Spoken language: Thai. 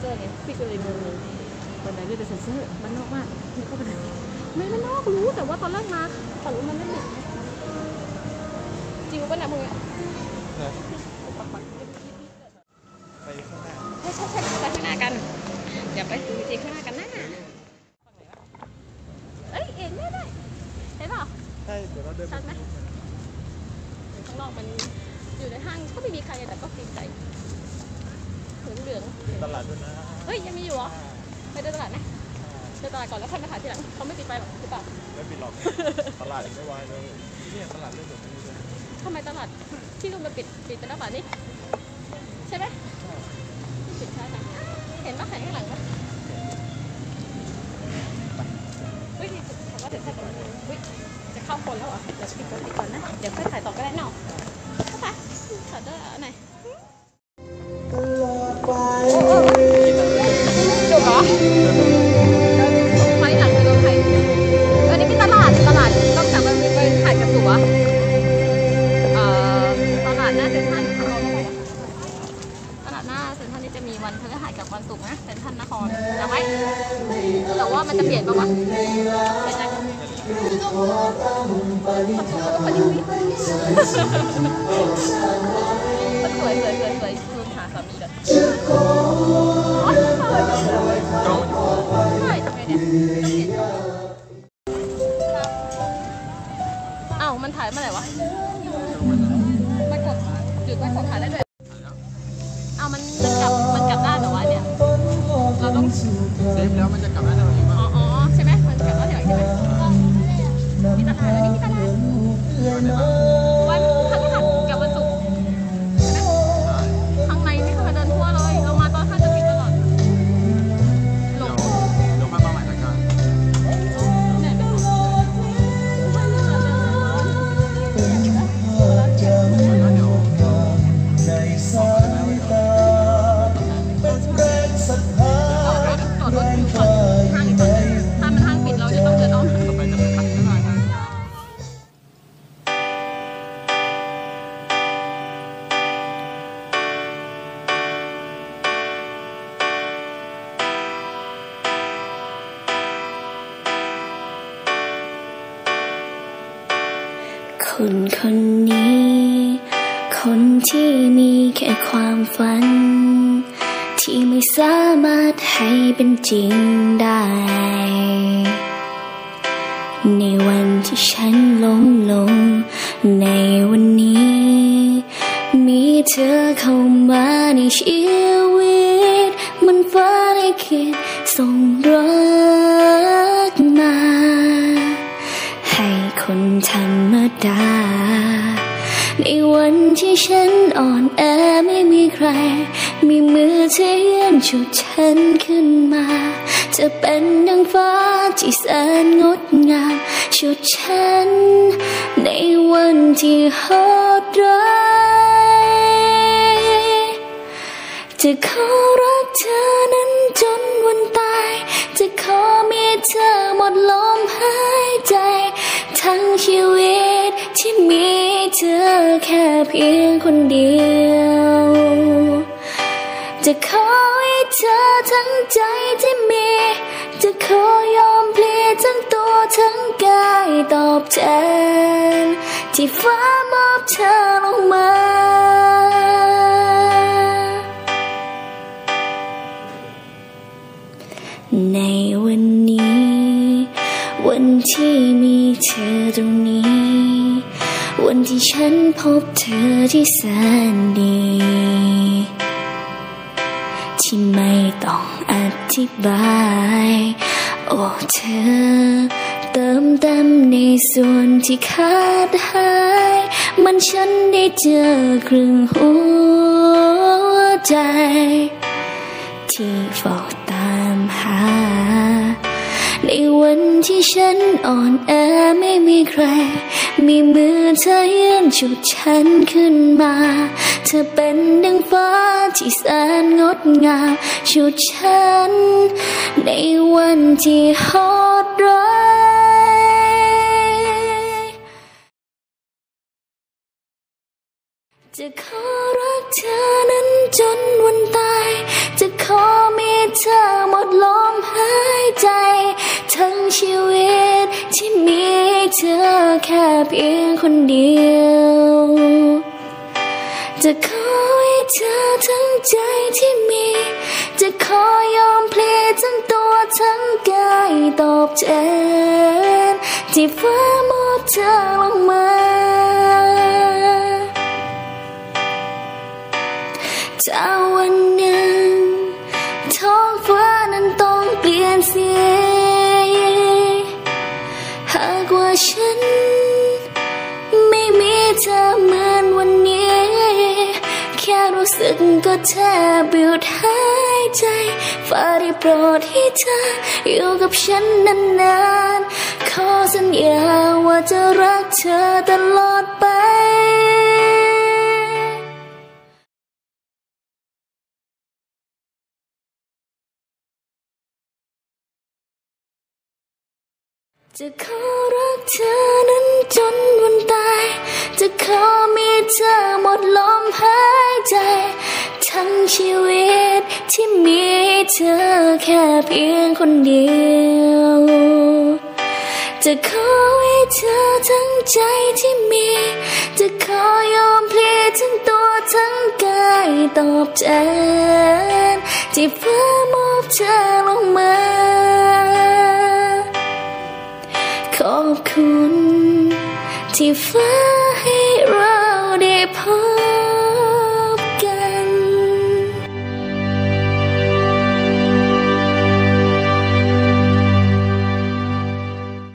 เซอร์ไงพี่ก็เลยงงๆบันไดก็จะเซ็นเซอร์มันนอกมากนี่ก็บันไดไม่มันนอกรู้แต่ว่าตอนแรกมาฝั่งนู้นมันไม่ติดจริงป่ะเนี่ยมึงอะไปข้างหน้าใช่ใช่ใช่ไปข้างหน้ากัน เดี๋ยวไปดูจริงข้างหน้ากันนะเอ้ยเอ็นไม่ได้เห็นเปล่า ใช่เดี๋ยวเราเดินไป ชัดไหม ข้างนอกมันอยู่ในห้างก็ไม่มีใครแต่ก็เกรงใจ เหลืองเหลืองตลาดด้วยนะๆเฮ้ยยังมีอยู่เหรอไปเดินตลาดไหมเดินตลาดก่อนแล้วค่อยมาถ่ายทีหลังเขาไม่ปิดไฟหรอกหรือเปล่าไม่ปิดหรอกตลาดยังไม่วายเลยเนี่ยตลาดเรื่องแบบนี้เลยทำไมตลาดที่นู่นมันปิดปิดไปแล้วป่านนี้ใช่ไหมปิดช้าจังเห็นปะถ่ายข้างหลังปะเฮ้ยถามว่าเดี๋ยวถ่ายก่อนเฮ้ยจะเข้าคนแล้วเหรอเดี๋ยวปิดก่อนปิดก่อนนะเดี๋ยวค่อยถ่ายต่อก็ได้เนาะ จะเปลี่ยนปะวะเปลี่ยนจังคนนี้สวยสวยสวยสวยซูมหาสามีก่อนโอ๊ยใช่ทำไงเนี่ยอ้าวมันถ่ายเมื่อไหร่วะมันกดหยุดมันกดถ่ายได้ด้วยอ้าวมันมันกลับมันกลับด้านเหรอวะเนี่ย เราต้องเซฟแล้วมันจะกลับด้ทำ วั คนคนนี้ คนที่มีแค่ความฝัน ที่ไม่สามารถให้เป็นจริงได้ ในวันที่ฉันลงหลง ในวันนี้ มีเธอเข้ามาในชีวิต มันฟ้าได้คิดส่งรักมา คนธรรมดา ในวันที่ฉันอ่อนแอไม่มีใคร มีมือเทียนฉุดฉันขึ้นมา จะเป็นดังฟ้าที่แสนงดงามฉุดฉัน ในวันที่โหดร้ายจะขอรักเธอนั้นจนวันตาย จะขอมีเธอหมดลมหาย ชีวิตที่มีเธอแค่เพียงคนเดียว จะขอให้เธอทั้งใจที่มี จะขอยอมเพลียทั้งตัวทั้งกายตอบแทน ที่ฟ้ามอบเธอลงมาในวัน วันที่มีเธอตรงนี้ วันที่ฉันพบเธอที่แสนดี ที่ไม่ต้องอธิบาย โอ้เธอ เติมเต็มในส่วนที่ขาดหาย มันฉันได้เจอครึ่งหัวใจ ที่เฝ้าตามหา ในวันที่ฉันอ่อนแอไม่มีใคร มีมือเธอยืนฉุดฉันขึ้นมา เธอเป็นดังฟ้าที่แสนงดงามฉุดฉัน ในวันที่โหดร้ายจะขอรักเธอนั้นจนวันตาย จะขอมีเธอหมดลมหายใจ ชีวิตที่มีเธอแค่เพียงคนเดียว จะขอให้เธอทั้งใจที่มี จะขอยอมเพลียทั้งตัวทั้งกายตอบแทนที่ฟ้ามอบเธอลงมาถ้า ก็แทบหยุดหายใจฟ้าได้โปรดให้เธออยู่กับฉันนานๆ ขอสัญญาว่าจะรักเธอตลอดไปจะขอรักเธอนั้นจนวันตาย จะขอมีเธอหมดลมหาย ทั้งชีวิตที่มีเธอแค่เพียงคนเดียว จะขอให้เธอทั้งใจที่มี จะขอยอมเพลียทั้งตัวทั้งกายตอบแทนที่ฟ้ามอบเธอลงมา ขอบคุณที่ฟ้าให้เราได้พบ